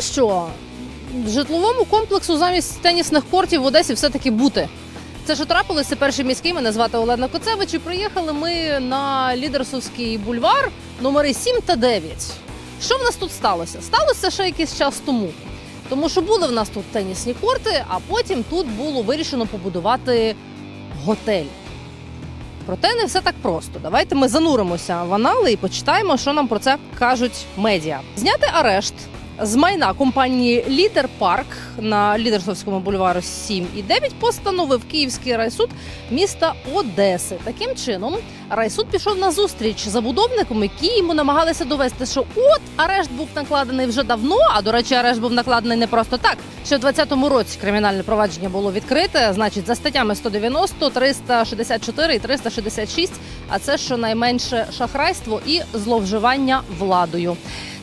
що житловому комплексу замість тенісних кортів в Одесі все-таки бути. Це що трапилося, перший міський. Мене звати Олена Коцевич. І приїхали ми на Лідерсовський бульвар номери 7 та 9. Що в нас тут сталося? Сталося ще якийсь час тому. Тому що були в нас тут тенісні корти, а потім тут було вирішено побудувати готель. Проте не все так просто. Давайте ми зануримося в анали і почитаємо, що нам про це кажуть медіа. Зняти арешт з майна компанії Лідер Парк на Лідерсовському бульвару 7 і 9 постановив Київський райсуд міста Одеси. Таким чином, райсуд пішов на зустріч забудовникам, які йому намагалися довести, що от арешт був накладений вже давно. А до речі, арешт був накладений не просто так. Ще в 2020 році кримінальне провадження було відкрите, значить, за статтями 190, 364 і 366, а це щонайменше шахрайство і зловживання владою.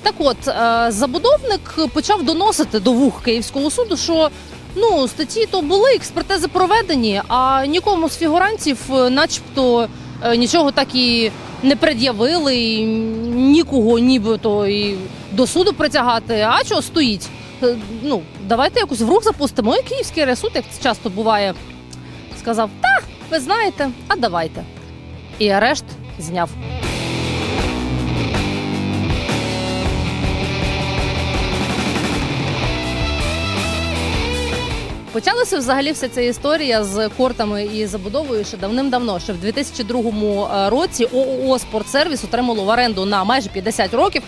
Так от, е, забудовник почав доносити до вух Київського суду, що ну статті то були, експертизи проведені, а нікому з фігурантів, е, начебто, е, нічого так і не пред'явили, і нікого нібито і до суду притягати. А що стоїть? Ну, давайте якось в рух запустимо. І Київський ресуд, як це часто буває, сказав: Та, ви знаєте, а давайте. І арешт зняв. Почалася взагалі вся ця історія з кортами і забудовою ще давним-давно. Ще в 2002 році ООО «Спортсервіс» отримало в оренду на майже 50 років.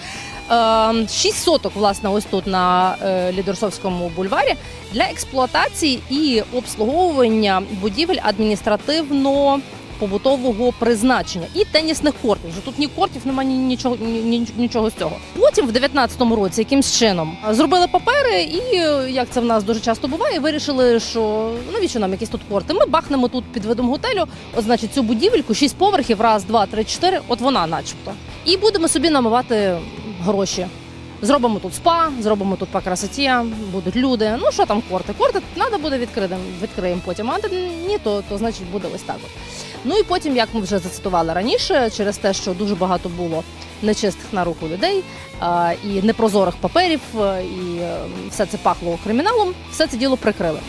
шість 6 соток, власне, ось тут на Лідорсовському Лідерсовському бульварі для експлуатації і обслуговування будівель адміністративно побутового призначення і тенісних кортів. Вже тут ні кортів, немає ні, нічого, ні, ні- нічого з цього. Потім в 19-му році якимсь чином зробили папери, і як це в нас дуже часто буває, вирішили, що навіщо нам якісь тут корти? Ми бахнемо тут під видом готелю. От, значить, цю будівельку, 6 поверхів, раз, два, три, чотири. От вона, начебто, і будемо собі намивати гроші. Зробимо тут спа, зробимо тут по красоті, будуть люди. Ну що там корти? Корти треба буде відкрити, відкриємо потім. А ні, то, то значить буде ось так. От. Ну і потім, як ми вже зацитували раніше, через те, що дуже багато було нечистих на руку людей і непрозорих паперів, і е, все це пахло криміналом, все це діло прикрили.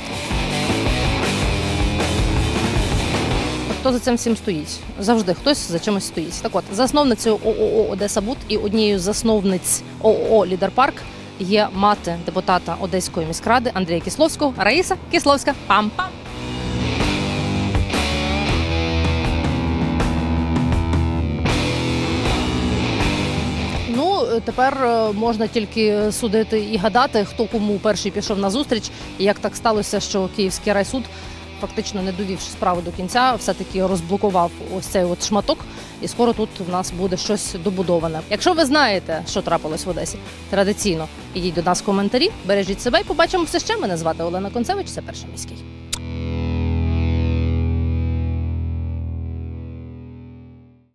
Хто за цим всім стоїть? Завжди хтось за чимось стоїть. Так от, засновницею ООО Одеса Буд і однією з засновниць ООО Лідер Парк є мати депутата Одеської міськради Андрія Кисловського, Раїса Кисловська. Пам-пам! Тепер е, можна тільки судити і гадати, хто кому перший пішов на зустріч, і як так сталося, що Київський райсуд, фактично не довівши справу до кінця, все таки розблокував ось цей от шматок. І скоро тут в нас буде щось добудоване. Якщо ви знаєте, що трапилось в Одесі, традиційно ідіть до нас в коментарі, бережіть себе і побачимося ще. Мене звати Олена Концевич. Це перший міський.